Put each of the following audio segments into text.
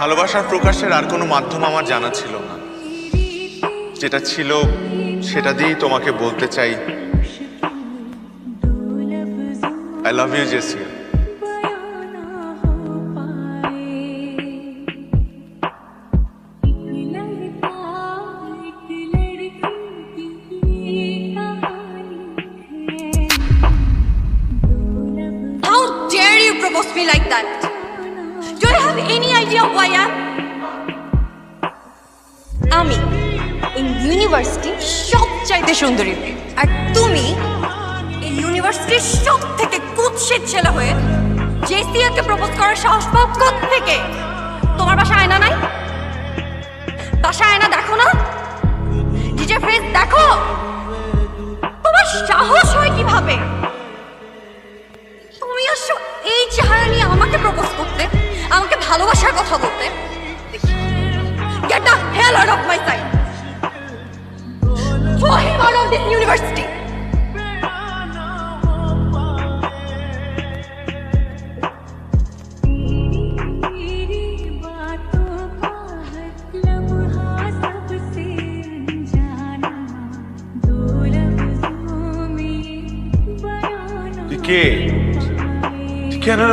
ভালোবাসার প্রকাশের আর কোনো মাধ্যম আমার জানা ছিল না। যেটা ছিল, সেটা দিয়েই তোমাকে বলতে চাই। I love you Jessia like that? Who I am? আমি এই ইউনিভার্সিটির সবচাইতে সুন্দরী। আর তুমি এই ইউনিভার্সিটির সব থেকে কুৎসিত ছেলে হয়ে জেসিয়াকে প্রপোজ করার সাহস পাও থেকে তোমার বাসা আয়না নাই? বাসা আয়না দেখো না? নিজের ফেস দেখো? তোমার সাহস হয় কীভাবে? কথা বলতে? Get hell out of my side for him out of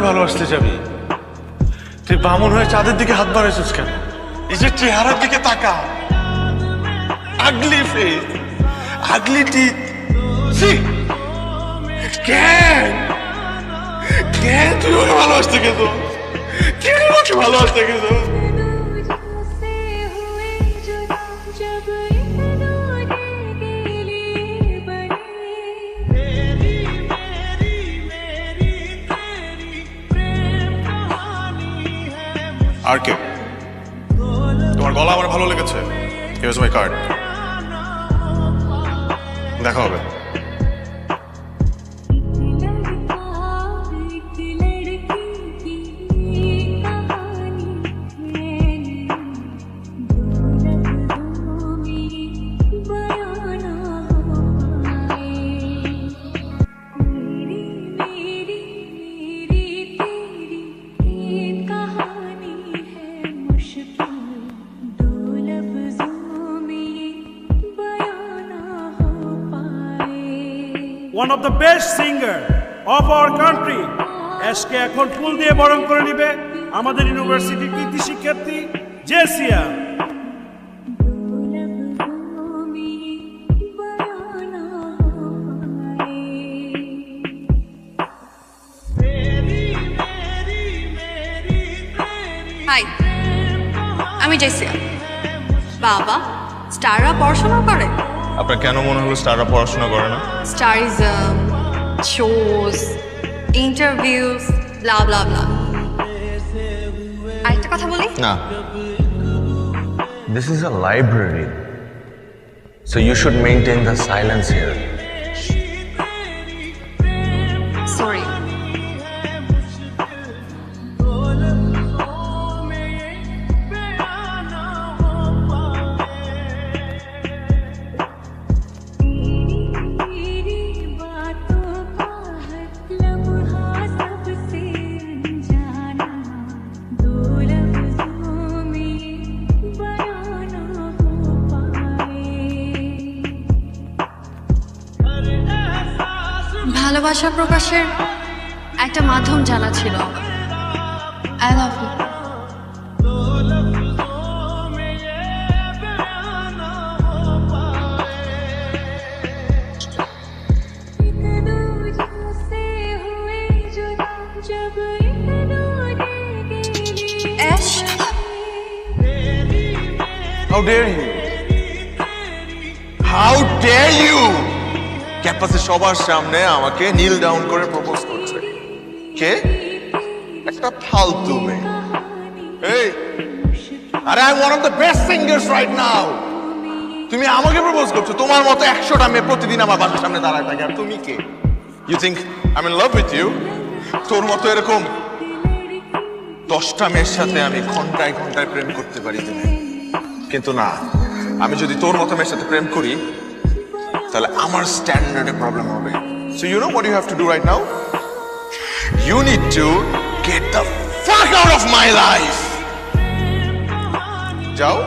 ভালোবাসতে যাবি? তুই বামুন হয়ে চাঁদের দিকে হাত বাড়াইছিস কেন? যে চেহারার দিকে তাকা। Ugly face ugly teeth see কেন? কেন তুই ওকে ভালোবাসতে গেছো কেন ওকে ভালোবাসতে গেছো আর কেউ? তোমার গলা আমার ভালো লেগেছে। হিয়ার্স মাই কার্ড দেখা হবে। One of the best singer of our country SK এখন ফুল দিয়ে বরণ করে নিবে আমাদের ইউনিভার্সিটির কৃতি শিক্ষার্থী জেসিয়া। আমি জেসিয়া। বাবা, স্টাররা পড়াশোনা করে? আপনার কেন মনে হলো স্টাররা পড়াশোনা করে না starism shows interviews blah blah blah আরেকটা কথা বলি না This is a library. So you should maintain the silence here. Sorry ভালোবাসা প্রকাশের একটা মাধ্যম জানা ছিল I love you How dare you? How dare you? ক্যাম্পাসে সবার সামনে আমাকে নীল ডাউন করে প্রপোজ করছে। কে? একটা ফালতু মেয়ে। এই, আরে I one of the best singers right now তুমি আমাকে প্রপোজ করছ, তোমার মতো একশোটা মেয়ে প্রতিদিন আমার বাসার সামনে দাঁড়ায় থাকে। আর তুমি কে? You think I in love with you তোর মতো এরকম দশটা মেয়ের সাথে আমি ঘন্টায় ঘন্টায় প্রেম করতে পারি তুমি। কিন্তু না, আমি যদি তোর মতো মেয়ের সাথে প্রেম করি তাহলে আমার স্ট্যান্ডার্ডে প্রবলেম হবে so you know what you have to do right now you need to get the fuck out of my life যাও